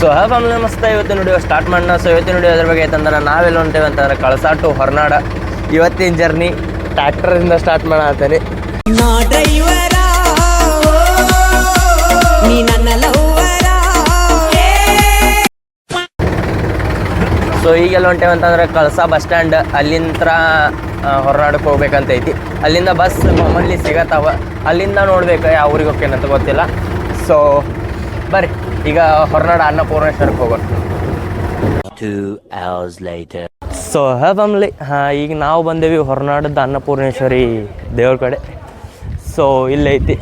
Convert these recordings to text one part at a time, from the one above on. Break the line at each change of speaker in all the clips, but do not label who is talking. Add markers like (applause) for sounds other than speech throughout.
So ಹಾ family ನಮಸ್ತೆ. ಇವತ್ತಿನ ವಿಡಿಯೋ ಸ್ಟಾರ್ಟ್ ಮಾಡೋಣ. ಸೊ ಇವತ್ತಿನ ವಿಡಿಯೋ ಅದ್ರ ಬಗ್ಗೆ ಐತಂದ್ರೆ ನಾವೆಲ್ಲ ಹೊಂಟೇವೆ ಅಂತಂದ್ರೆ ಕಳಸಾ ಟು ಹೊರನಾಡ. ಇವತ್ತಿನ ಜರ್ನಿ ಟ್ರ್ಯಾಕ್ಟರಿಂದ ಸ್ಟಾರ್ಟ್ ಮಾಡತ್ತೇನೆ ಸೊ ಈಗೆಲ್ಲ ಹೊಂಟೇವೆ ಅಂತಂದ್ರೆ ಕಳಸಾ ಬಸ್ ಸ್ಟ್ಯಾಂಡ್ ಅಲ್ಲಿಂದ ಹೊರನಾಡಕ್ಕೆ ಹೋಗ್ಬೇಕಂತ ಐತಿ ಅಲ್ಲಿಂದ ಬಸ್ ಮಾಮೂಲಿ ಸಿಗತ್ತಾವ. ಅಲ್ಲಿಂದ ನೋಡ್ಬೇಕು ಯಾವ ಊರಿಗೆ ಅಂತ ಗೊತ್ತಿಲ್ಲ. ಸೊ ಬರ್ರಿ. ಈಗ ಹೊರನಾಡ ಅನ್ನಪೂರ್ಣೇಶ್ವರಕ್ಕೆ ಹೋಗೋಣ.
Two hours later.
ಸೊ ಹಾ ಫ್ಯಾಮ್ಲಿ ಹಾಂ ಈಗ ನಾವು ಬಂದೇವಿ ಹೊರನಾಡದ ಅನ್ನಪೂರ್ಣೇಶ್ವರಿ ದೇವ್ರ ಕಡೆ. ಸೊ ಇಲ್ಲೈತಿ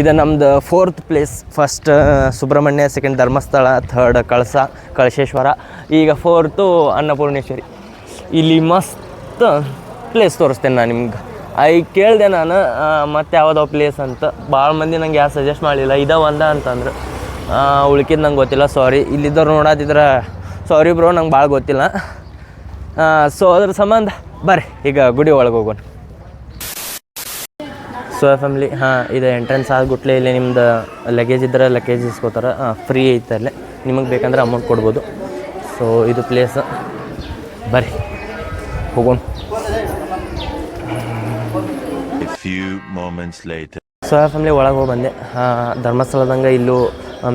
ಇದು ನಮ್ದು fourth place first Subrahmanya second Dharmasthala third Kalasa Kalasheshwara ಈಗ ಫೋರ್ತು ಅನ್ನಪೂರ್ಣೇಶ್ವರಿ. ಇಲ್ಲಿ ಮಸ್ತ್ ಪ್ಲೇಸ್ ತೋರಿಸ್ತೇನೆ ನಾನು ನಿಮ್ಗೆ. ಈಗ ಕೇಳಿದೆ ನಾನು ಮತ್ತೆ ಯಾವುದೋ ಪ್ಲೇಸ್ ಅಂತ. ಭಾಳ ಮಂದಿ ನಂಗೆ ಯಾರು ಸಜೆಸ್ಟ್ ಮಾಡಲಿಲ್ಲ. ಇದ ಒಂದ ಅಂತಂದ್ರೆ. ಉಳ್ಕಿದ್ದು ನಂಗೆ ಗೊತ್ತಿಲ್ಲ ಸಾರಿ ಇಲ್ಲಿದ್ದವ್ರು ನೋಡೋದಿದ್ರೆ ಸಾರಿ ಬ್ರೋ ನಂಗೆ ಭಾಳ ಗೊತ್ತಿಲ್ಲ. ಸೊ ಅದ್ರ ಸಂಬಂಧ, ಬರ್ರಿ, ಈಗ ಗುಡಿ ಒಳಗೆ ಹೋಗೋಣ. ಸೊ ಫ್ಯಾಮ್ಲಿ ಹಾಂ, ಇದು ಎಂಟ್ರೆನ್ಸ್ ಆದ್ಬಿಟ್ಲೆ ಇಲ್ಲಿ ನಿಮ್ದು ಲಗೇಜ್ ಇದ್ದರೆ ಲಗೇಜ್ ಇಸ್ಕೋತಾರೆ. ಫ್ರೀ ಐತೆ ಅಲ್ಲೇ. ನಿಮಗೆ ಬೇಕಂದ್ರೆ ಅಮೌಂಟ್ ಕೊಡ್ಬೋದು. ಸೊ ಇದು ಪ್ಲೇಸ್ ಬರ್ರಿ, ಹೋಗೋಣ.
Few moments later.
So family ಒಳಗೆ ಹೋಗಿ ಬಂದೆ. ಧರ್ಮಸ್ಥಳದಂಗೆ ಇಲ್ಲೂ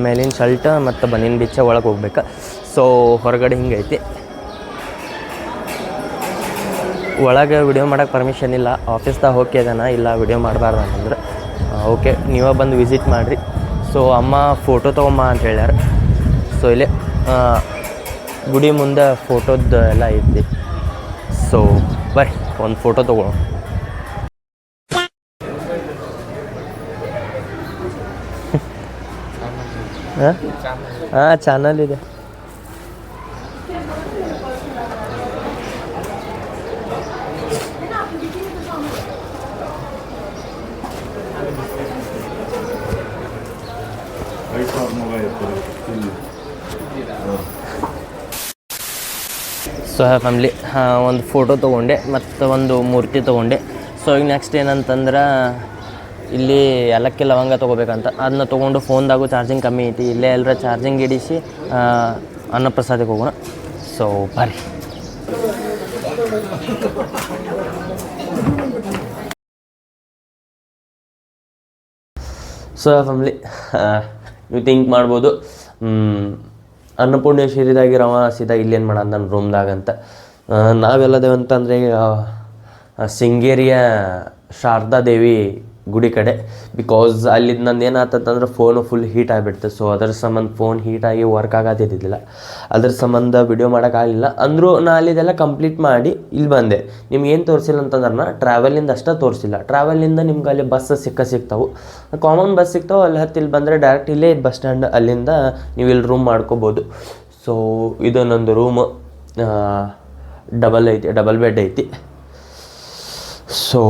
ಮೇಲಿನ ಶರ್ಟ್ ಮತ್ತು ಬನ್ನಿನ ಬೀಚ ಒಳಗೆ ಹೋಗ್ಬೇಕು. ಸೊ ಹೊರಗಡೆ ಹಿಂಗೈತಿ ಒಳಗೆ ವಿಡಿಯೋ ಮಾಡೋಕ್ಕೆ ಪರ್ಮಿಷನ್ ಇಲ್ಲ. ಆಫೀಸ್ದಾಗ ಹೋಗ್ಯದನ ಇಲ್ಲ ವಿಡಿಯೋ ಮಾಡಬಾರ್ದು ಅಂತಂದ್ರೆ. ಓಕೆ ನೀವೇ ಬಂದು ವಿಸಿಟ್ ಮಾಡಿರಿ. ಸೊ ಅಮ್ಮ ಫೋಟೋ ತೊಗೊಂಬ ಅಂತ ಹೇಳ್ಯಾರ. ಸೊ ಇಲ್ಲಿ ಗುಡಿ ಮುಂದೆ ಫೋಟೋದ್ದು ಎಲ್ಲ ಐತಿ. ಸೊ ಬರ್ರಿ, ಒಂದು ಫೋಟೋ ತೊಗೊಳ್ಳೋಣ ಹಾಂ? ಚಾನಲ್ ಇದೆ. ಸೊ ಫ್ಯಾಮ್ಲಿ ಒಂದು ಫೋಟೋ ತೊಗೊಂಡೆ, ಮತ್ತು ಒಂದು ಮೂರ್ತಿ ತೊಗೊಂಡೆ. ಸೊ ಈಗ ನೆಕ್ಸ್ಟ್ ಏನಂತಂದ್ರೆ ಇಲ್ಲಿ ಏಲಕ್ಕಿ ಲವಂಗ ತೊಗೋಬೇಕಂತ. ಅದನ್ನ ತೊಗೊಂಡು ಫೋನ್ದಾಗು ಚಾರ್ಜಿಂಗ್ ಕಮ್ಮಿ ಐತಿ. ಇಲ್ಲೇ ಎಲ್ಲರ ಚಾರ್ಜಿಂಗ್ ಇಡಿಸಿ ಅನ್ನಪ್ರಸಾದಕ್ಕೆ ಹೋಗೋಣ. ಸೊ ಬರ್ರಿ. ಸೊ ಫ್ಯಾಮ್ಲಿ ನೀವು ಥಿಂಕ್ ಮಾಡ್ಬೋದು. ಅನ್ನಪೂರ್ಣೇಶ್ವರಿದಾಗಿರವ ಸೀದಾ ಇಲ್ಲೇನು ಮಾಡೋದು ನನ್ನ ರೂಮ್ದಾಗಂತ ಅಂತ. ಆ, ನಾವೆಲ್ಲದೇವು ಅಂತಂದರೆ ಸಿಂಗೇರಿಯ ಶಾರದಾ ದೇವಿ ಗುಡಿ ಕಡೆ. ಬಿಕಾಸ್ ಅಲ್ಲಿದ್ದು ನಂದು ಏನಾಗ್ತದಂದ್ರೆ ಫೋನು ಫುಲ್ ಹೀಟ್ ಆಗಿಬಿಡ್ತು. ಸೊ ಅದ್ರ ಸಂಬಂಧ ಫೋನ್ ಹೀಟಾಗಿ ವರ್ಕ್ ಆಗತ್ತಿದ್ದಿಲ್ಲ ಅದ್ರ ಸಂಬಂಧ ವಿಡಿಯೋ ಮಾಡೋಕ್ಕಾಗಲಿಲ್ಲ ಅಂದರೂ ನಾನು ಅಲ್ಲಿದೆಲ್ಲ ಕಂಪ್ಲೀಟ್ ಮಾಡಿ ಇಲ್ಲಿ ಬಂದೆ. ನಿಮ್ಗೆ ಏನು ತೋರಿಸಿಲ್ಲ ಅಂತಂದ್ರೆ ನಾ ಟ್ರಾವೆಲಿಂದ ಅಷ್ಟೇ ತೋರಿಸಿಲ್ಲ. ಟ್ರಾವೆಲಿಂದ ನಿಮ್ಗೆ ಅಲ್ಲಿ ಬಸ್ ಸಿಕ್ಕ ಸಿಗ್ತಾವೆ. ಕಾಮನ್ ಬಸ್ ಸಿಗ್ತಾವೆ. ಅಲ್ಲಿ ಹತ್ತಿ ಇಲ್ಲಿ ಬಂದರೆ ಡೈರೆಕ್ಟ್ ಇಲ್ಲೇ ಬಸ್ ಸ್ಟ್ಯಾಂಡ್ ಅಲ್ಲಿಂದ ನೀವು ಇಲ್ಲಿ ರೂಮ್ ಮಾಡ್ಕೋಬೋದು. ಸೊ ಇದು ನಂದು ರೂಮ್ ಡಬಲ್ ಐತಿ ಡಬಲ್ ಬೆಡ್ ಐತಿ. ಸೊ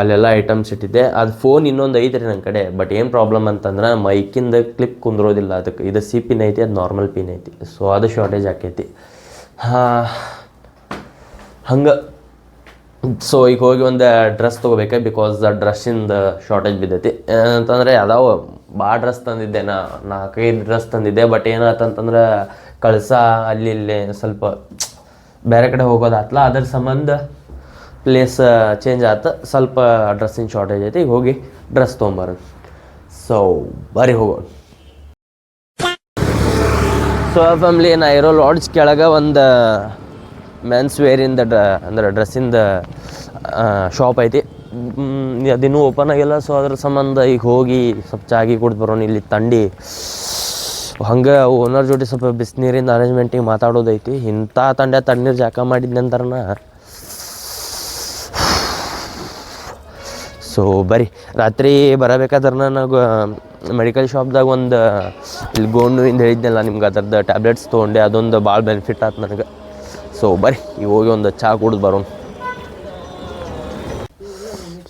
ಅಲ್ಲೆಲ್ಲ ಐಟಮ್ಸ್ ಇಟ್ಟಿದ್ದೆ. ಅದು ಫೋನ್ ಇನ್ನೊಂದು ಐತ್ರಿ ನನ್ನ ಕಡೆ. ಬಟ್ ಏನು ಪ್ರಾಬ್ಲಮ್ ಅಂತಂದ್ರೆ ಮೈಕಿಂದ ಕ್ಲಿಪ್ ಕುಂದ್ರೋದಿಲ್ಲ. ಅದಕ್ಕೆ ಇದು ಸಿ ಪಿನ್ ಐತಿ, ಅದು ನಾರ್ಮಲ್ ಪಿನ್ ಐತಿ. ಸೊ ಅದು ಶಾರ್ಟೇಜ್ ಆಕೈತಿ. ಹಾಂ, ಹಂಗೆ. ಸೊ ಈಗ ಹೋಗಿ ಒಂದು ಡ್ರೆಸ್ ತೊಗೋಬೇಕು? ಬಿಕಾಸ್ ಡ್ರೆಸ್ಸಿಂದ ಶಾರ್ಟೇಜ್ ಬಿದ್ದೈತಿ. ಏನಂತಂದರೆ ಅದಾವ ಭಾಳ ಡ್ರೆಸ್ ತಂದಿದ್ದೆ ನಾ. ನಾಲ್ಕೈದು ಡ್ರೆಸ್ ತಂದಿದ್ದೆ. ಬಟ್ ಏನಾಯ್ತಂತಂದ್ರೆ ಕಳಸ ಅಲ್ಲಿ ಇಲ್ಲಿ ಸ್ವಲ್ಪ ಬೇರೆ ಕಡೆ ಹೋಗೋದಾತ್ಲ. ಅದ್ರ ಸಂಬಂಧ ಪ್ಲೇಸ್ ಚೇಂಜ್ ಆಯ್ತು ಸ್ವಲ್ಪ ಡ್ರೆಸ್ಸಿನ ಶಾರ್ಟೇಜ್ ಐತಿ. ಈಗ ಹೋಗಿ ಡ್ರೆಸ್ ತೊಗೊಂಬರೋದು ಸೊ ಬರೀ ಹೋಗೋಣ ಸೊ ಫ್ಯಾಮ್ಲಿ ನಾ ಇರೋ ಲಾಡ್ಜ್ ಕೆಳಗೆ ಒಂದು ಮೆನ್ಸ್ ವೇರಿಂದ ಡ್ರ, ಅಂದ್ರೆ ಡ್ರೆಸ್ಸಿಂದ ಶಾಪ್ ಐತಿ. ಅದಿನ್ನೂ ಓಪನ್ ಆಗಿಲ್ಲ. ಸೊ ಅದ್ರ ಸಂಬಂಧ ಈಗ ಹೋಗಿ ಸ್ವಲ್ಪ ಚಾಗಿ ಕುಡ್ದು ಬರೋಣ. ಇಲ್ಲಿ ತಂಡಿ, ಹಂಗೆ ಓನರ್ ಜೊತೆ ಸ್ವಲ್ಪ ಬಿಸಿನೀರಿಂದ ಅರೇಂಜ್ಮೆಂಟಿಗೆ ಮಾತಾಡೋದೈತಿ. ಇಂಥ ತಂಡ ತಣ್ಣೀರು ಜಾಕ ಮಾಡಿದ ಸೊ ಬರೀ ರಾತ್ರಿ ಬರಬೇಕಾದ್ರೆ ನಾನು ಮೆಡಿಕಲ್ ಶಾಪ್ದಾಗ ಒಂದು, ಇಲ್ಲಿ ಗೋಂಡುವಿಂದ ಹೇಳಿದ್ನಲ್ಲ ನಿಮ್ಗೆ ಅದ್ರದ್ದು ಟ್ಯಾಬ್ಲೆಟ್ಸ್ ತೊಗೊಂಡೆ, ಅದೊಂದು ಭಾಳ ಬೆನಿಫಿಟ್ ಆಯ್ತು ನನಗೆ. ಸೊ ಬರಿ, ಈಗ ಹೋಗಿ ಒಂದು ಚಹಾ ಕುಡ್ದು ಬರೋಣ.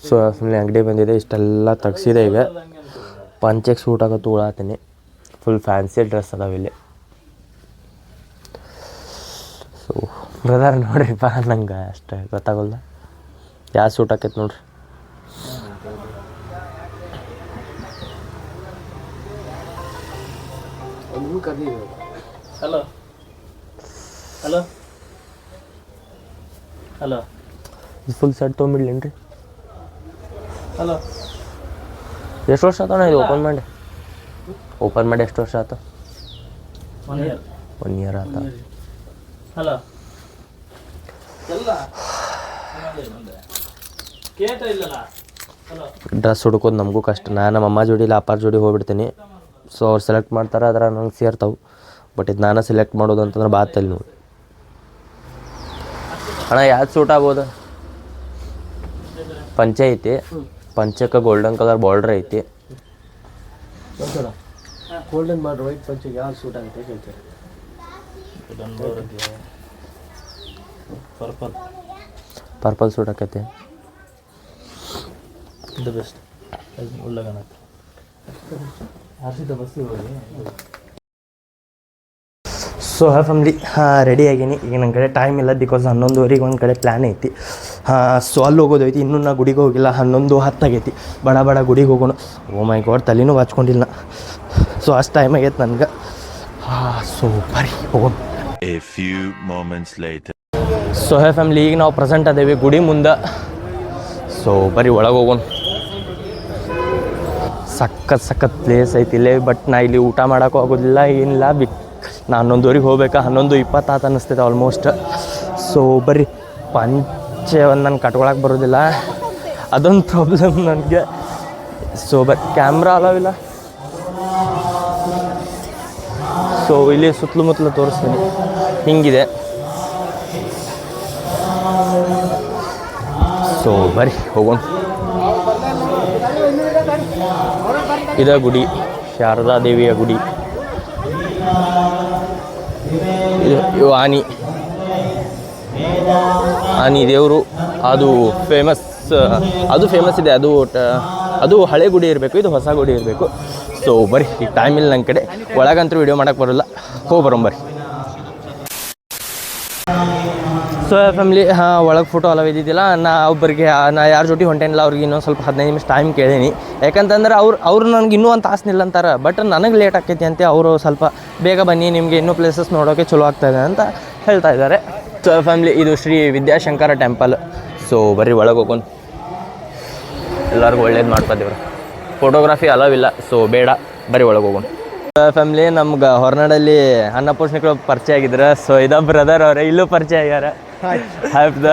ಸೊ ಸುಮ್ಮನೆ ಅಂಗಡಿ ಬಂದಿದೆ, ಇಷ್ಟೆಲ್ಲ ತೆಗ್ಸಿದೆ ಈಗ. ಪಂಚೆಗೆ ಸೂಟ್ ಆಗೋ ಉಳಾತೀನಿ ಫುಲ್ ಫ್ಯಾನ್ಸಿ ಡ್ರೆಸ್ ಅದಾವ ಇಲ್ಲಿ. ಸೊ ಬ್ರದರ್ ನೋಡ್ರಿಪ್ಪ ನಂಗೆ ಅಷ್ಟೇ ಗೊತ್ತಾಗಲ್ಲ ಯಾವ ಸೂಟ್ ಆಕೈತೆ ನೋಡ್ರಿ?
Hello hello hello
full set ತೊಗೊಂಬಿಡ್ಲೇನ್ರಿ
hello
ಎಷ್ಟು ವರ್ಷ ಆತಣ್ಣ ಇದು ಓಪನ್ ಮಾಡಿ? ಓಪನ್ ಮಾಡಿ ಎಷ್ಟು ವರ್ಷ ಆತ?
ಒನ್ ಇಯರ್
ಒನ್ ಇಯರ್ ಆತ.
ಹಲೋ ಎಲ್ಲ. ಕೇಟ ಇಲ್ಲಲ್ಲ? ಹಲೋ
ಡ್ರೆಸ್ ಹುಡ್ಕೋದು ನಮಗೂ ಕಷ್ಟ. ನಾನು ನಮ್ಮ ಅಮ್ಮ ಜೋಡಿ ಇಲ್ಲ ಅಪ್ಪಾರ ಜೋಡಿ ಹೋಗ್ಬಿಡ್ತೀನಿ. ಸೊ ಅವ್ರು ಸೆಲೆಕ್ಟ್ ಮಾಡ್ತಾರೆ ಅದ್ರ ನಂಗೆ ಸೇರ್ತಾವೆ. ಬಟ್ ಇದು ನಾನು ಸೆಲೆಕ್ಟ್ ಮಾಡೋದು ಅಂತಂದ್ರೆ ಬಾತಲ್ಲಿ ನೋಡಿ. ಅಣ್ಣ ಯಾವ್ದು ಸೂಟ್ ಆಗ್ಬೋದು? ಪಂಚೆ ಐತಿ. ಪಂಚಕ್ಕೆ ಗೋಲ್ಡನ್ ಕಲರ್ ಬಾರ್ಡ್ರ್ ಐತಿ.
ಗೋಲ್ಡನ್ ಮಾಡಿ ವೈಟ್ ಪಂಚಕ್ಕೆ ಯಾವ್ದು ಸೂಟ್ ಆಗುತ್ತೆ ಹೇಳ್ತಾರೆ?
ಪರ್ಪಲ್
ಪರ್ಪಲ್ ಸೂಟ್ ಆಕೈತಿ.
ಬೆಸ್ಟ್ ಹೋಗಿ
ಸೊ ಹಾ ಫ್ಯಾಮ್ಲಿ ಹಾಂ ರೆಡಿ ಆಗೀನಿ. ಈಗ ನನ್ನ ಕಡೆ ಟೈಮ್ ಇಲ್ಲ ಬಿಕಾಸ್ ಹನ್ನೊಂದುವರೆಗೆ ಒಂದು ಕಡೆ ಪ್ಲ್ಯಾನ್ ಐತಿ. ಹಾಂ ಸೊ ಅಲ್ಲಿ ಹೋಗೋದೈತಿ ಐತಿ. ಇನ್ನೂ ನಾ ಗುಡಿಗೆ ಹೋಗಿಲ್ಲ. ಹನ್ನೊಂದು ಹತ್ತಾಗೈತಿ. ಬಡ ಬಡ ಗುಡಿಗೆ ಹೋಗೋಣ. ಓ ಮೈ ಗಾಡ್ ತಲೆನೂ ಹಚ್ಕೊಂಡಿಲ್ಲ ಸೊ ಅಷ್ಟು ಟೈಮ್ ಆಗೈತೆ ನನಗೆ. ಹಾಂ ಸೊ ಬರಿ ಹೋಗೋಣ.
A few moments later.
So hey family ಈಗ ನಾವು ಪ್ರೆಸೆಂಟ್ ಅದೇವಿ ಗುಡಿ ಮುಂದೆ. ಸೊ ಬರೀ ಒಳಗೆ ಹೋಗೋಣ. ಸಖತ್ ಸಖತ್ ಪ್ಲೇಸ್ ಐತಿ. ಇಲ್ಲೇ ಬಟ್ ನಾ ಇಲ್ಲಿ ಊಟ ಮಾಡೋಕ್ಕೂ ಆಗೋದಿಲ್ಲ ಏನಿಲ್ಲ ಬಿಕ್ ನಾ ಹನ್ನೊಂದುವರೆಗೆ ಹೋಗ್ಬೇಕಾ? ಹನ್ನೊಂದು ಇಪ್ಪತ್ತಾತ ಅನ್ನಿಸ್ತೈತೆ ಆಲ್ಮೋಸ್ಟ್ ಸೊ ಪಂಚೆ ಒಂದು ನಾನು ಕಟ್ಕೊಳಕ್ಕೆ ಬರೋದಿಲ್ಲ. ಅದೊಂದು ಪ್ರಾಬ್ಲಮ್ ನನಗೆ. ಸೊ ಬರ್ ಕ್ಯಾಮ್ರಾ ಅಲಾವಿಲ್ಲ ಸೊ ಇಲ್ಲಿ ಸುತ್ತಲೂ ಮುತ್ತಲು ತೋರಿಸ್ತೀನಿ. ಹಿಂಗಿದೆ. ಸೊ ಬರ್ರಿ ಹೋಗೋಣ. ಇದ ಗುಡಿ, ಶಾರದಾ ದೇವಿಯ ಗುಡಿ. ಇದು ಆನಿ ಆನಿ ದೇವರು. ಅದು ಫೇಮಸ್ ಅದು ಫೇಮಸ್ ಇದೆ. ಅದು ಅದು ಹಳೆ ಗುಡಿ ಇರಬೇಕು, ಇದು ಹೊಸ ಗುಡಿ ಇರಬೇಕು. ಸೊ ಬರ್ರಿ ಈಗ ಟೈಮ್ ಇಲ್ಲ ನನ್ನ ಕಡೆ ಒಳಗಂತೂ ವಿಡಿಯೋ ಮಾಡೋಕ್ಕೆ ಬರೋಲ್ಲ. ಹೋಗಿ ಬರೋಣ ಸೊ ಫ್ಯಾಮ್ಲಿ ಹಾಂ, ಒಳಗೆ ಫೋಟೋ ಅಲವ್ ಇದ್ದಿದ್ದಿಲ್ಲ. ನಾ ಒಬ್ಬರಿಗೆ, ನಾ ಯಾರ ಜೊತೆ ಹೊಂಟೇನಿಲ್ಲ, ಅವ್ರಿಗೆ ಇನ್ನೊಂದು ಸ್ವಲ್ಪ ಹದಿನೈದು ನಿಮಿಷ ಟೈಮ್ ಕೇಳೀನಿ. ಯಾಕಂತಂದ್ರೆ ಅವ್ರು ಅವ್ರು ನನಗೆ ಇನ್ನೂ ಒಂದು ತಾಸು ಅಂತಾರೆ. ಬಟ್ ನನಗೆ ಲೇಟ್ ಆಕೈತಿ ಅಂತ, ಅವರು ಸ್ವಲ್ಪ ಬೇಗ ಬನ್ನಿ, ನಿಮಗೆ ಇನ್ನೂ ಪ್ಲೇಸಸ್ ನೋಡೋಕೆ ಚಲೋ ಆಗ್ತಾಯಿದೆ ಅಂತ ಹೇಳ್ತಾ ಇದ್ದಾರೆ. ಸೊ ಫ್ಯಾಮ್ಲಿ ಇದು ಶ್ರೀ ವಿದ್ಯಾಶಂಕರ ಟೆಂಪಲ್ ಸೊ ಬರ್ರಿ ಒಳಗೆ ಹೋಗೋಣ ಎಲ್ಲರಿಗೂ ಒಳ್ಳೇದು ಫೋಟೋಗ್ರಾಫಿ ಫೋಟೋಗ್ರಫಿ ಅಲವ್ ಇಲ್ಲ ಸೊ ಬೇಡ ಬರೀ ಒಳಗೆ ಹೋಗೋಣ ಫ್ಯಾಮ್ಲಿ ನಮ್ಗೆ ಹೊರನಾಡಲ್ಲಿ ಅನ್ನಪೂರ್ಣಿಗಳು ಪರಿಚಯ ಆಗಿದ್ರು. ಸೊ ಇದ ಬ್ರದರ್ ಅವರೇ, ಇಲ್ಲೂ ಪರಿಚಯ ಆಗ್ಯಾರ. ಹ್ಯಾಪ್ದ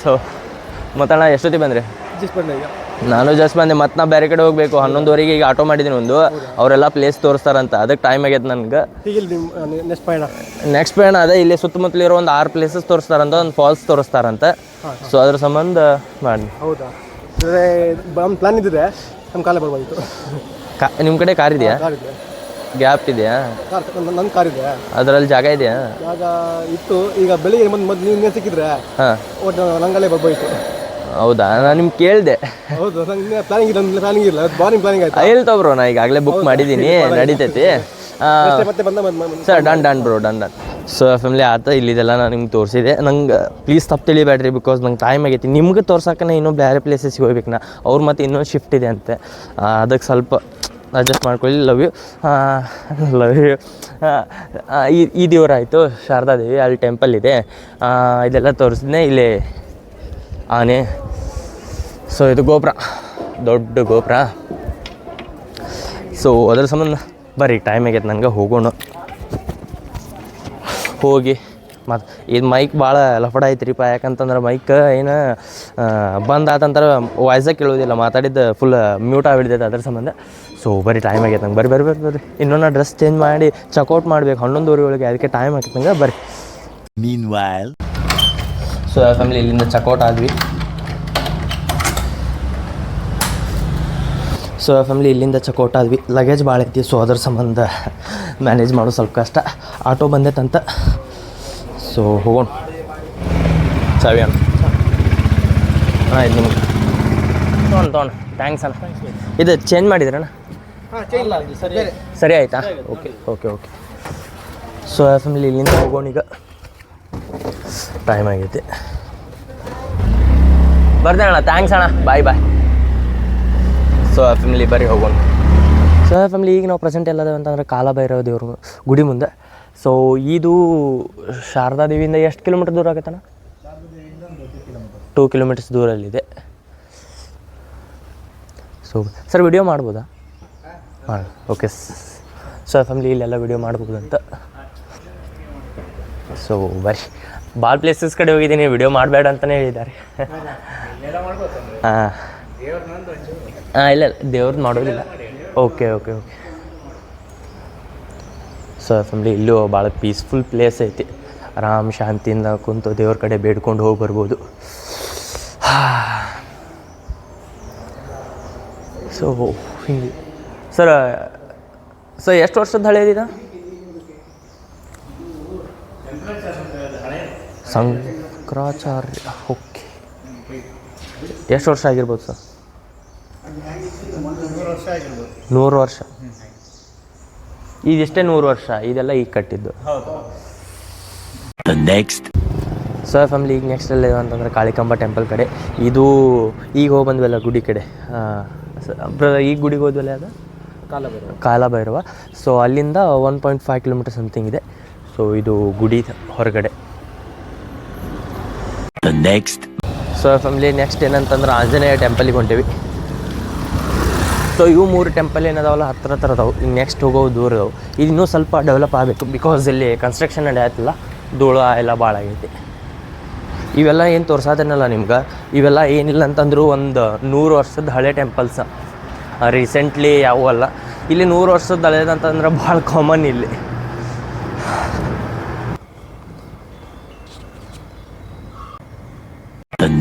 ಸೊ (laughs) ಮತ್ತಣ್ಣ ಎಷ್ಟೊತ್ತಿಗೆ ಬಂದ್ರಿ?
ಜಸ್ಟ್ ಬಂದೆ ಈಗ.
ನಾನು ಜಸ್ಟ್ ಬಂದೆ ಮತ್ತೆ ನಾ ಬೇರೆ ಕಡೆ ಹೋಗಬೇಕು. ಹನ್ನೊಂದುವರೆಗೆ ಈಗ ಆಟೋ ಮಾಡಿದ್ದೀನಿ ಒಂದು. ಅವರೆಲ್ಲ ಪ್ಲೇಸ್ ತೋರಿಸ್ತಾರಂತ. ಅದಕ್ಕೆ ಟೈಮ್ ಆಗೈತೆ ನನಗೆ.
ನೆಕ್ಸ್ಟ್ ಪಯಣ.
ನೆಕ್ಸ್ಟ್ ಪಯಣ ಅದೇ ಇಲ್ಲಿ ಸುತ್ತಮುತ್ತಲಿರೋ ಒಂದು ಆರು ಪ್ಲೇಸಸ್ ತೋರಿಸ್ತಾರಂತ ಒಂದು ಫಾಲ್ಸ್ ತೋರಿಸ್ತಾರಂತ. ಸೊ ಅದ್ರ ಸಂಬಂಧ ಮಾಡಿ
ಹೌದಾ? ಪ್ಲಾನ್ ಇದ್ದಿದೆ. ನಮ್ಮ ಕಾಲೇ ಬರ್ಬೋದಿತ್ತು.
ಕಾ ನಿಮ್ಮ ಕಡೆ ಕಾರ್ ಇದೆಯಾ? ಗ್ಯಾಪ್ ಇದೆಯಾ?
ಕಾರ್ ನನ್ನ ಕಾರ್ ಇದೆ.
ಅದರಲ್ಲಿ ಜಾಗ ಇದೆಯಾ?
ಜಾಗ ಇತ್ತು. ಈಗ ಬೆಳಿಗ್ಗೆ ಬಂದು ಮೊದ್ಲು ನೀವು ಸಿಕ್ಕಿದ್ರೆ?
ಹಾಂ.
ಒಟ್ಟು ನಂಗಲ್ಲೇ ಬರ್ಬೋಯ್ತು
ಹೌದಾ? ನಾನು ನಿಮ್ಗೆ ಕೇಳಿದೆ.
ಹೌದು ನಂಗೆ ಪ್ಲಾನಿಂಗ್ ಇಲ್ಲ ಪ್ಲಾನಿಂಗ್ ಇಲ್ಲ. ಬಾರಿಂಗ್ ಪ್ಲಾನಿಂಗ್ ಆಯ್ತು?
ಎಲ್ಲಿ ತಗೊಬ್ರು ನಾ ಈಗಾಗಲೇ ಬುಕ್ ಮಾಡಿದ್ದೀನಿ ನಡೀತೈತಿ.
ಮತ್ತೆ ಮತ್ತೆ ಬಂದ
sir done done bro done done so family ಆತ ಇಲ್ಲಿದೆಲ್ಲ ನಾನು ನಿಮ್ಗೆ ತೋರಿಸಿದೆ. ನಂಗೆ ಪ್ಲೀಸ್ ತಪ್ಪು ತಿಳಿಬೇಡ್ರಿ ಬಿಕಾಸ್ ನಂಗೆ ಟೈಮ್ ಆಗೈತಿ. ನಿಮ್ಗೆ ತೋರ್ಸಕ್ಕೆ ಇನ್ನೂ ಬೇರೆ ಪ್ಲೇಸಸ್ಗೆ ಹೋಗ್ಬೇಕು ನಾ ಅವ್ರ ಮತ್ತೆ ಇನ್ನೊಂದು ಶಿಫ್ಟ್ ಇದೆ ಅಂತೆ. ಅದಕ್ಕೆ ಸ್ವಲ್ಪ ಅಡ್ಜಸ್ಟ್ ಮಾಡ್ಕೊಳ್ಳಿ. ಲವ್ ಯು ಲವ್ ಯು ಈ ಆಯಿತು ಶಾರದಾ ದೇವಿ, ಅಲ್ಲಿ ಟೆಂಪಲ್ ಇದೆ. ಇದೆಲ್ಲ ತೋರಿಸಿದ್ನೆ. ಇಲ್ಲಿ ಆನೆ. ಸೊ ಇದು ಗೋಪುರ. ದೊಡ್ಡ ಗೋಪುರ. ಸೊ ಅದ್ರ ಸಂಬಂಧ ಬರ್ರಿ ಟೈಮ್ ಆಗೈತೆ ನನಗೆ, ಹೋಗೋಣ. ಹೋಗಿ ಮತ್ತು ಇದು ಮೈಕ್ ಭಾಳ ಲಫಡ ಐತ್ರಿಪ್ಪ. ಯಾಕಂತಂದ್ರೆ ಮೈಕ್ ಏನು ಬಂದ್ ಆತಂದ್ರೆ ವಾಯ್ಸಾಗ ಕೇಳೋದಿಲ್ಲ. ಮಾತಾಡಿದ್ದು ಫುಲ್ ಮ್ಯೂಟ್ ಆಗಿಬಿಡ್ತೈತೆ ಅದ್ರ ಸಂಬಂಧ. ಸೊ ಬರೀ ಟೈಮ್ ಆಗೈತೆ ನಂಗೆ. ಬರ್ರಿ ಬರ್ರಿ ಬರ್ರಿ ಬರ್ರಿ. ಇನ್ನೊಂದು ಡ್ರೆಸ್ ಚೇಂಜ್ ಮಾಡಿ ಚೆಕ್ಔಟ್ ಮಾಡ್ಬೇಕು. ಹನ್ನೊಂದುವರೆ ಒಳಗೆ ಅದಕ್ಕೆ ಟೈಮ್ ಆಗೈತೆ ನಂಗೆ. ಬರ್ರಿ.
ವಾಯಲ್
ಸೊ ಫ್ಯಾಮಿಲಿ ಇಲ್ಲಿಂದ ಚೆಕ್ಔಟ್ ಆದ್ವಿ. ಸೊ ಫ್ಯಾಮಿಲಿ ಇಲ್ಲಿಂದ ಚೆಕ್ಔಟ್ ಆದ್ವಿ. ಲಗೇಜ್ ಭಾಳ ಐತಿ ಸೊ ಅದ್ರ ಸಂಬಂಧ ಮ್ಯಾನೇಜ್ ಮಾಡೋದು ಸ್ವಲ್ಪ ಕಷ್ಟ. ಆಟೋ ಬಂದೈತಂತ ಸೊ ಹೋಗೋಣ. ಸವಿ ಅಣ್ಣ. ಹಾಂ ಇದು ನಿಮ್ಗೆ. ತೊಗೊಂಡು ತೊಗೊಂಡು. ಥ್ಯಾಂಕ್ಸ್ ಅಣ್ಣ. ಇದು ಚೇಂಜ್ ಮಾಡಿದ್ರಣ್ಣ? ಸರಿ ಆಯ್ತಾ. Okay okay okay so family ಇಲ್ಲಿಂದ ಹೋಗೋಣ ಈಗ. ಟೈಮ್ ಆಗೈತಿ. ಬರ್ತೇನೆ ಅಣ್ಣ ಥ್ಯಾಂಕ್ಸ್ ಅಣ್ಣ. ಬಾಯ್ ಬಾಯ್ ಸೊ ಫ್ಯಾಮಿಲಿ ಬರೀ ಹೋಗೋಣ. ಸೊ ಫ್ಯಾಮಿಲಿ ಈಗ ನಾವು ಪ್ರೆಸೆಂಟ್ ಎಲ್ಲದ ಅಂತಂದ್ರೆ ಕಾಲಭೈರವ ದೇವ್ರ ಗುಡಿ ಮುಂದೆ. ಸೊ ಇದು ಶಾರದಾ ದೇವಿಯಿಂದ ಎಷ್ಟು ಕಿಲೋಮೀಟರ್ ದೂರ ಆಗತ್ತಣ್ಣ? ಟೂ ಕಿಲೋಮೀಟರ್ಸ್ ದೂರಲ್ಲಿದೆ. ಸೊ ಸರ್ ವಿಡಿಯೋ ಮಾಡ್ಬೋದಾ? ಮಾಡಿ ಓಕೆ ಸೊ ಫ್ಯಾಮಿಲಿ ಇಲ್ಲೆಲ್ಲ ವಿಡಿಯೋ ಮಾಡ್ಬೋದು ಅಂತ. ಸೊ ಬರ್ರಿ ಭಾಳ ಪ್ಲೇಸಸ್ ಕಡೆ ಹೋಗಿದ್ದೀನಿ ವಿಡಿಯೋ ಮಾಡಬೇಡ ಅಂತಲೇ ಹೇಳಿದ್ದಾರೆ. ಹಾಂ. ಹಾಂ, ಇಲ್ಲ ದೇವ್ರದ್ದು ಮಾಡೋದಿಲ್ಲ. Okay okay okay so family ಇಲ್ಲೂ ಭಾಳ ಪೀಸ್ಫುಲ್ ಪ್ಲೇಸ್ ಐತಿ. ಆರಾಮ್ ಶಾಂತಿಯಿಂದ ಕುಂತು ದೇವ್ರ ಕಡೆ ಬೇಡ್ಕೊಂಡು ಹೋಗಿ ಬರ್ಬೋದು. ಸೊ ಹಿಂಗೆ. ಸರ್ ಸರ್ ಎಷ್ಟು ವರ್ಷದ ಹಳೇದಿದ ಶಂಕರಾಚಾರ್ಯ ಓಕೆ. ಎಷ್ಟು ವರ್ಷ ಆಗಿರ್ಬೋದು ಸರ್? ನೂರು ವರ್ಷ. ಇದಿಷ್ಟೇ ನೂರು ವರ್ಷ ಇದೆಲ್ಲ ಈಗ ಕಟ್ಟಿದ್ದು.
ನೆಕ್ಸ್ಟ್
ಸರ್ ಫ್ಯಾಮ್ಲಿ ಈಗ ನೆಕ್ಸ್ಟ್ ಎಲ್ಲ ಅಂತಂದ್ರೆ ಕಾಳಿಕಂಬ ಟೆಂಪಲ್ ಕಡೆ. ಇದು ಈಗ ಹೋಗಿ ಬಂದ್ವಲ್ಲ ಗುಡಿ ಕಡೆ. ಆ, ಸ- ಬ್ರ- ಈ ಗುಡಿಗೆ ಹೋದ್ವಲ್ಲ ಅದು?
ಕಾಲಭೈರವ
ಕಾಲಭೈರವ ಸೊ ಅಲ್ಲಿಂದ one point five kilometre something ಇದೆ. ಸೊ ಇದು ಗುಡಿ ಹೊರಗಡೆ.
Next next
so family next ಏನಂತಂದ್ರೆ ಆಂಜನೇಯ ಟೆಂಪಲ್ಗೆ ಹೊಂಟೇವಿ. ಸೊ ಇವು ಮೂರು ಟೆಂಪಲ್ ಏನದಾವಲ್ಲ ಹತ್ರ ಹತ್ರ ಅದಾವೆ. ಈಗ ನೆಕ್ಸ್ಟ್ ಹೋಗೋ ದೂರ ಅದಾವೆ. ಇದು ಇನ್ನೂ ಸ್ವಲ್ಪ ಡೆವಲಪ್ ಆಗಬೇಕು ಬಿಕಾಸ್ ಇಲ್ಲಿ ಕನ್ಸ್ಟ್ರಕ್ಷನ್ ನಡೆಯತ್ತಿಲ್ಲ. ಧೂಳು ಎಲ್ಲ ಭಾಳ ಆಗೈತಿ. ಇವೆಲ್ಲ ಏನು ತೋರ್ಸಾದೇನಲ್ಲ ನಿಮ್ಗೆ? ಇವೆಲ್ಲ ಏನಿಲ್ಲ ಅಂತಂದ್ರೂ ಒಂದು ನೂರು ವರ್ಷದ ಹಳೆ ಟೆಂಪಲ್ಸ್ ರೀಸೆಂಟ್ಲಿ ಯಾವೂ ಅಲ್ಲ. ಇಲ್ಲಿ ನೂರು ವರ್ಷದ ಹಳೇದಂತಂದ್ರೆ ಭಾಳ ಕಾಮನ್ ಇಲ್ಲಿ.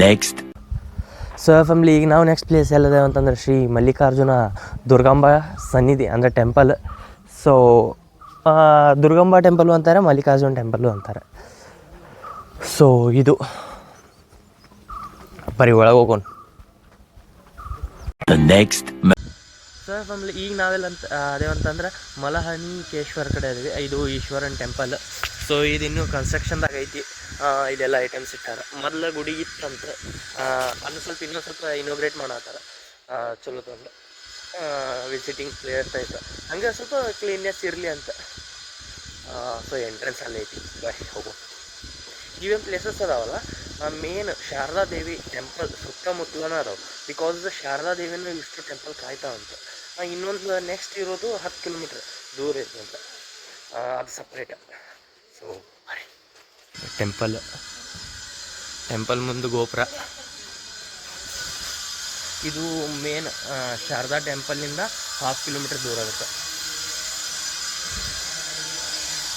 ನೆಕ್ಸ್ಟ್
ಸೊ ಫ್ಯಾಮ್ಲಿ ಈಗ ನಾವು ನೆಕ್ಸ್ಟ್ ಪ್ಲೇಸ್ ಎಲ್ಲದೆ ಅಂತಂದ್ರೆ ಶ್ರೀ ಮಲ್ಲಿಕಾರ್ಜುನ ದುರ್ಗಾಂಬ ಸನ್ನಿಧಿ ಅಂದರೆ ಟೆಂಪಲ್ ಸೊ ದುರ್ಗಾಂಬ ಟೆಂಪಲು ಅಂತಾರೆ ಮಲ್ಲಿಕಾರ್ಜುನ ಟೆಂಪಲ್ಲು ಅಂತಾರೆ. ಸೊ ಇದು. ಬರೀ ಒಳಗೆ ಹೋಗೋಣ.
The next
ಆಮೇಲೆ ಈಗ ನಾವೆಲ್ಲ ಅಂತ ಅದೇವಂತಂದ್ರೆ ಮಲಹನಿಕೇಶ್ವರ ಕಡೆ ಅದೀವಿ. ಇದು ಈಶ್ವರನ್ ಟೆಂಪಲ್ ಸೊ ಇದು ಇನ್ನೂ ಕನ್ಸ್ಟ್ರಕ್ಷನ್ದಾಗ ಐತಿ ಇದೆಲ್ಲ ಐಟಮ್ಸ್ ಇಟ್ಟಾರ. ಮೊದಲ ಗುಡಿ ಇತ್ತಂತ ಅದು ಸ್ವಲ್ಪ ಇನ್ನೊಂದು ಸ್ವಲ್ಪ ಇನೋಗ್ರೇಟ್ ಮಾಡತ್ತಾರ ಚಲೋ ತಂದು. ವಿಸಿಟಿಂಗ್ ಪ್ಲೇಸ್ ಐತೆ ಹಂಗೆ ಸ್ವಲ್ಪ ಕ್ಲೀನ್ನೆಸ್ ಇರಲಿ ಅಂತ. ಸೊ ಎಂಟ್ರೆನ್ಸ್ ಅಲ್ಲೇ ಐತಿ. ಬಾಯ್ ಹೋಗು. ಇವೇನು ಪ್ಲೇಸಸ್ ಅದಾವಲ್ಲ? ಮೇನ್ ಶಾರದಾ ದೇವಿ ಟೆಂಪಲ್ ಸುತ್ತಮುತ್ತಲೂ ಅದಾವೆ. ಬಿಕಾಸ್ ಶಾರದಾ ದೇವಿನ ಇಷ್ಟು ಟೆಂಪಲ್ ಕಾಯ್ತಾವಂತ ಇನ್ನೊಂದು ನೆಕ್ಸ್ಟ್ ಇರೋದು ಹತ್ತು ಕಿಲೋಮೀಟ್ರ್ ದೂರ ಇದೆ ಅಂತ ಅದು ಸಪ್ರೇಟ್ ಸೊ ಟೆಂಪಲ್ ಟೆಂಪಲ್ ಮುಂದೆ ಗೋಪುರ. ಇದು ಮೇನ್ ಶಾರದಾ ಟೆಂಪಲ್ನಿಂದ ಹಾಫ್ ಕಿಲೋಮೀಟರ್ ದೂರ ಆಗುತ್ತೆ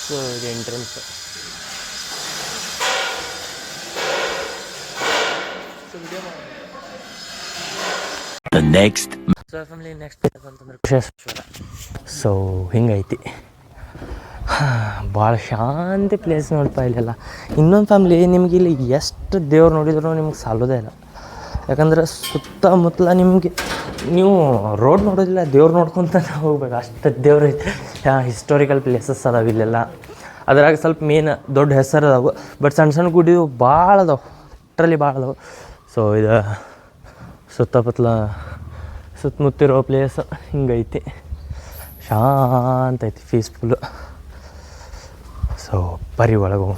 ಸೊ ಇದು entrance
The next
so family next ಅಂತಂದ್ರೆ ಸೊ ಹಿಂಗೈತಿ. ಭಾಳ ಶಾಂತಿ ಪ್ಲೇಸ್ ನೋಡ್ತಾ ಇಲ್ಲೆಲ್ಲ. ಇನ್ನೊಂದು ಫ್ಯಾಮ್ಲಿ ನಿಮ್ಗೆ ಇಲ್ಲಿ ಎಷ್ಟು ದೇವ್ರು ನೋಡಿದ್ರು ನಿಮ್ಗೆ ಸಾಲೋದೇ ಇಲ್ಲ. ಯಾಕಂದ್ರೆ ಸುತ್ತಮುತ್ತಲ ನಿಮಗೆ ನೀವು ರೋಡ್ ನೋಡೋದಿಲ್ಲ ದೇವ್ರು ನೋಡ್ಕೊತಾನೆ ಹೋಗ್ಬೇಕು. ಅಷ್ಟು ದೇವ್ರು ಐತಿ. ಹಿಸ್ಟೋರಿಕಲ್ ಪ್ಲೇಸಸ್ ಅದಾವೆ ಇಲ್ಲೆಲ್ಲ. ಅದ್ರಾಗ ಸ್ವಲ್ಪ ಮೇನ್ ದೊಡ್ಡ ಹೆಸರು ಅದಾವೆ. ಬಟ್ ಸಣ್ಣ ಸಣ್ಣ ಗುಡಿ ಭಾಳ ಅದಾವೆ. ಅಷ್ಟರಲ್ಲಿ ಭಾಳ ಅದಾವೆ. ಸೊ ಇದು ಸುತ್ತಮುತ್ತಲ ಸುತ್ತಮುತ್ತಿರೋ ಪ್ಲೇಸ್ ಹಿಂಗೈತಿ. ಶಾಂತ ಐತಿ ಪೀಸ್ಫುಲ್ಲು ಸೊ ಬರೀ ಒಳಗು.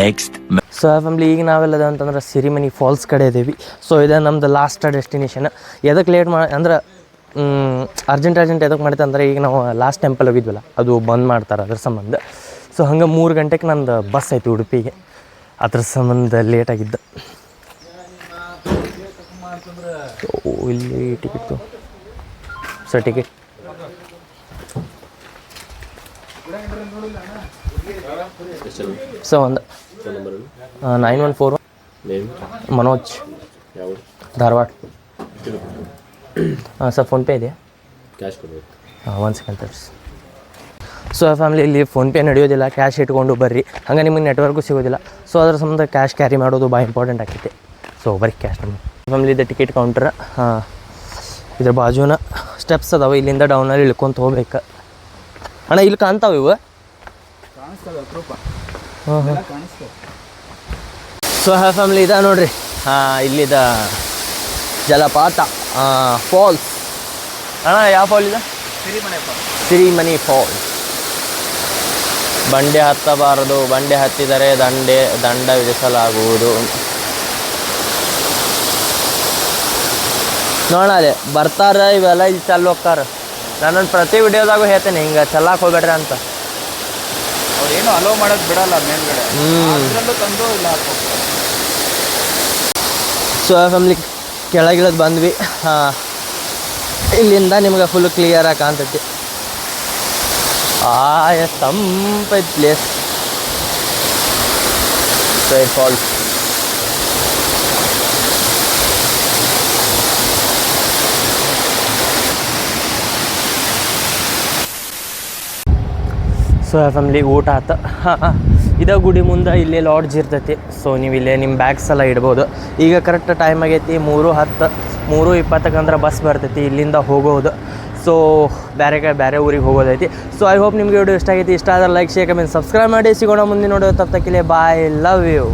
ನೆಕ್ಸ್ಟ್
ಸೊ ಫ್ಯಾಮ್ಲಿ ಈಗ ನಾವೆಲ್ಲ ಅಂತಂದ್ರೆ ಸಿರಿಮನಿ ಫಾಲ್ಸ್ ಕಡೆ ಇದ್ದೀವಿ ಸೊ ಇದು ನಮ್ದು ಲಾಸ್ಟ್ ಡೆಸ್ಟಿನೇಷನ್ ಎದಕ್ಕೆ ಲೇಟ್ ಮಾಡಿ ಅಂದ್ರೆ ಅರ್ಜೆಂಟ್ ಅರ್ಜೆಂಟ್ ಎದಕ್ಕೆ ಮಾಡ್ತೆ ಅಂದ್ರೆ ಈಗ ನಾವು ಲಾಸ್ಟ್ ಟೆಂಪಲ್ ಹೋಗಿದ್ವಲ್ಲ ಅದು ಬಂದ್ ಮಾಡ್ತಾರೆ ಅದ್ರ ಸಂಬಂಧ. ಸೊ ಹಂಗೆ ಮೂರು ಗಂಟೆಗೆ ನಂದು ಬಸ್ ಐತಿ ಉಡುಪಿಗೆ. ಅದ್ರ ಸಂಬಂಧ ಲೇಟ್ ಆಗಿದ್ದು. ಓ, ಇಲ್ಲಿ ಟಿಕೆಟ್ ಸರ್ ಟಿಕೆಟ್ ಸರ್ ಒಂದು. Nine one four Manoj. Dharwad. ಹಾಂ ಸರ್ ಫೋನ್ಪೇ ಇದೆಯಾ?
ಕ್ಯಾಶ್ ಕೊಡಬೇಕು.
ಹಾಂ ಸೆಕೆಂಡ್ ತರ್ಸ್ ಸೊ ಫ್ಯಾಮಿಲಿ ಇಲ್ಲಿ ಫೋನ್ಪೇ ನಡೆಯೋದಿಲ್ಲ ಕ್ಯಾಶ್ ಇಟ್ಕೊಂಡು ಬರ್ರಿ. ಹಂಗೆ ನಿಮಗೆ ನೆಟ್ವರ್ಕು ಸಿಗೋದಿಲ್ಲ. ಸೊ ಅದ್ರ ಸಂಬಂಧ ಕ್ಯಾಶ್ ಕ್ಯಾರಿ ಮಾಡೋದು ಭಾಳ ಇಂಪಾರ್ಟೆಂಟ್ ಆಗ್ತೈತೆ ಸೊ ಬರೀ ಕ್ಯಾಶ್ ನಮ್ಮ ಫ್ಯಾಮಿಲಿ ಇದೆ ಟಿಕೆಟ್ ಕೌಂಟ್ರ್ ಹಾಂ. ಇದ್ರ ಬಾಜುನ ಸ್ಟೆಪ್ಸ್ ಅದಾವೆ ಇಲ್ಲಿಂದ ಡೌನಲ್ಲಿ ಇಳ್ಕೊಂತ ಹೋಗ್ಬೇಕು. ಅಣ್ಣ ಇಲ್ಲಿ ಕಾಣ್ತಾವ ಇವು? ಸೊ ಹಾ ಫ್ಯಾಮಿಲಿ ಇದೆ ನೋಡ್ರಿ. ಹಾಂ ಇಲ್ಲಿದ ಜಲಪಾತ ಫಾಲ್ಸ್ ಅಣ್ಣ ಯಾವ ಫಾಲ್ ಇದೆ? ಸಿರಿಮನಿ ಫಾಲ್ ಬಂಡೆ ಹತ್ತಬಾರದು. ಬಂಡೆ ಹತ್ತಿದರೆ ದಂಡೆ ದಂಡ ವಿಧಿಸಲಾಗುವುದು. ನೋಡಲೆ ಬರ್ತಾರ ಇವೆಲ್ಲ ಇಲ್ಲಿ ಚಲ್ ಹೋಗ್ತಾರ. ನಾನೊಂದು ಪ್ರತಿ ವಿಡಿಯೋದಾಗೂ ಹೇಳ್ತೇನೆ ಹಿಂಗ ಚೆಲ್ಲಕ್ಕೆ ಹೋಗ್ಬೇಡ್ರಿ ಅಂತ.
ಏನು ಅಲೋ ಮಾಡೋದು ಬಿಡಲ್ಲ ಮೇಲ್ಗಡೆ. ತಂದು ಇಲ್ಲ
ಸೊ ಫ್ಯಾಮ್ಲಿ ಕೆಳಗಿಳದ್ ಬಂದ್ವಿ. ಹಾಂ. ಇಲ್ಲಿಂದ ನಿಮ್ಗೆ ಫುಲ್ ಕ್ಲಿಯರ್ ಆಗಿ ಕಾಣ್ತೈತಿ. ಆಯ ತಂಪೈತ್ place side falls so family ಊಟ ಆತ. (laughs) ಇದೇ ಗುಡಿ ಮುಂದೆ ಇಲ್ಲೇ ಲಾಡ್ಜ್ ಇರ್ತೈತಿ. ಸೊ ನೀವು ಇಲ್ಲೇ ನಿಮ್ಮ ಬ್ಯಾಗ್ಸ್ ಎಲ್ಲ ಇಡ್ಬೋದು. ಈಗ ಕರೆಕ್ಟ್ ಟೈಮ್ ಆಗೈತಿ ಮೂರು ಹತ್ತು. ಮೂರು ಇಪ್ಪತ್ತಕ್ಕೆ ಅಂದ್ರೆ ಬಸ್ ಬರ್ತೈತಿ. ಇಲ್ಲಿಂದ ಹೋಗೋದು. ಸೊ ಬೇರೆ ಕಡೆ ಬೇರೆ ಊರಿಗೆ ಹೋಗೋದೈತಿ. ಸೊ ಐ ಹೋಪ್ ನಿಮಗೆ ವಿಡಿಯೋ ಇಷ್ಟ ಆಗೈತಿ. ಇಷ್ಟ ಆದ್ರೆ ಲೈಕ್ ಶೇರ್ ಕಮೆಂಟ್ ಸಬ್ಸ್ಕ್ರೈಬ್ ಮಾಡಿ. ಸಿಗೋಣ ಮುಂದೆ ನೋಡೋ ತಪ್ಪಕಿಲೆ ಬಾಯ್ ಲವ್ ಯು